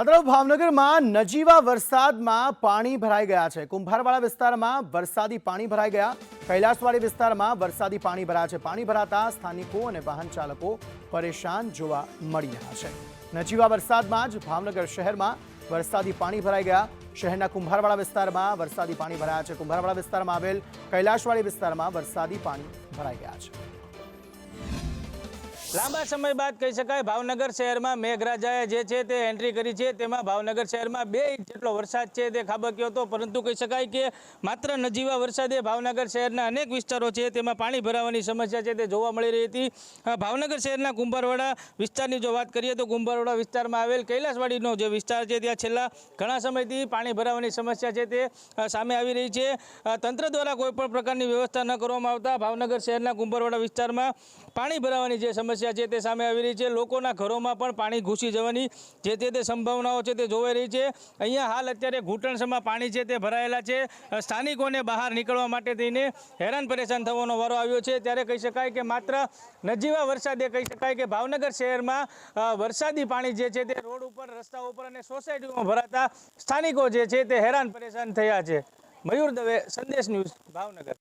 અદરો ભાવનગરમાં નજીવા વરસાદમાં પાણી ભરાઈ ગયા છે. કુંભારવાડા વિસ્તારમાં વરસાદી પાણી ભરાઈ ગયા. કૈલાસવાડી વિસ્તારમાં વરસાદી પાણી ભરાયા છે. પાણી ભરાતા સ્થાનિકો અને વાહન ચાલકો પરેશાન જોવા મળી રહ્યા છે. નજીવા વરસાદમાં જ ભાવનગર શહેરમાં વરસાદી પાણી ભરાઈ ગયા. શહેરના કુંભારવાડા વિસ્તારમાં વરસાદી પાણી ભરાયા છે. કુંભારવાડા વિસ્તારમાં આવેલ કૈલાસવાડી વિસ્તારમાં વરસાદી પાણી ભરાઈ ગયા છે. લાંબા સમય બાદ કહી શકાય, ભાવનગર શહેરમાં મેઘરાજાએ જે છે તે એન્ટ્રી કરી છે. તેમાં ભાવનગર શહેરમાં બે ઇંચ જેટલો વરસાદ છે તે ખાબક્યો હતો. પરંતુ કહી શકાય કે માત્ર નજીવા વરસાદે ભાવનગર શહેરના અનેક વિસ્તારો છે તેમાં પાણી ભરાવાની સમસ્યા છે તે જોવા મળી રહી હતી. ભાવનગર શહેરના કુંભારવાડા વિસ્તારની જો વાત કરીએ તો કુંભારવાડા વિસ્તારમાં આવેલ કૈલાસવાડીનો જે વિસ્તાર છે ત્યાં છેલ્લા ઘણા સમયથી પાણી ભરાવાની સમસ્યા છે તે સામે આવી રહી છે. તંત્ર દ્વારા કોઈપણ પ્રકારની વ્યવસ્થા ન કરવામાં આવતા ભાવનગર શહેરના કુંભારવાડા વિસ્તારમાં પાણી ભરાવાની જે સમસ્યા છે તે સામે આવી રહી છે. લોકોના ઘરોમાં પણ પાણી ઘૂસી જવાની જે તે સંભાવનાઓ છે તે જોવાઈ રહી છે. અહીંયા હાલ અત્યારે ઘૂંટણસમાં પાણી છે તે ભરાયેલા છે. સ્થાનિકોને બહાર નીકળવા માટે થઈને હેરાન પરેશાન થવાનો વારો આવ્યો છે. ત્યારે કહી શકાય કે માત્ર નજીવા વરસાદે કહી શકાય કે ભાવનગર શહેરમાં વરસાદી પાણી જે છે તે રોડ ઉપર રસ્તા ઉપર અને સોસાયટીઓમાં ભરાતા સ્થાનિકો જે છે તે હેરાન પરેશાન થયા છે. મયુર દવે, સંદેશ ન્યૂઝ ભાવનગર.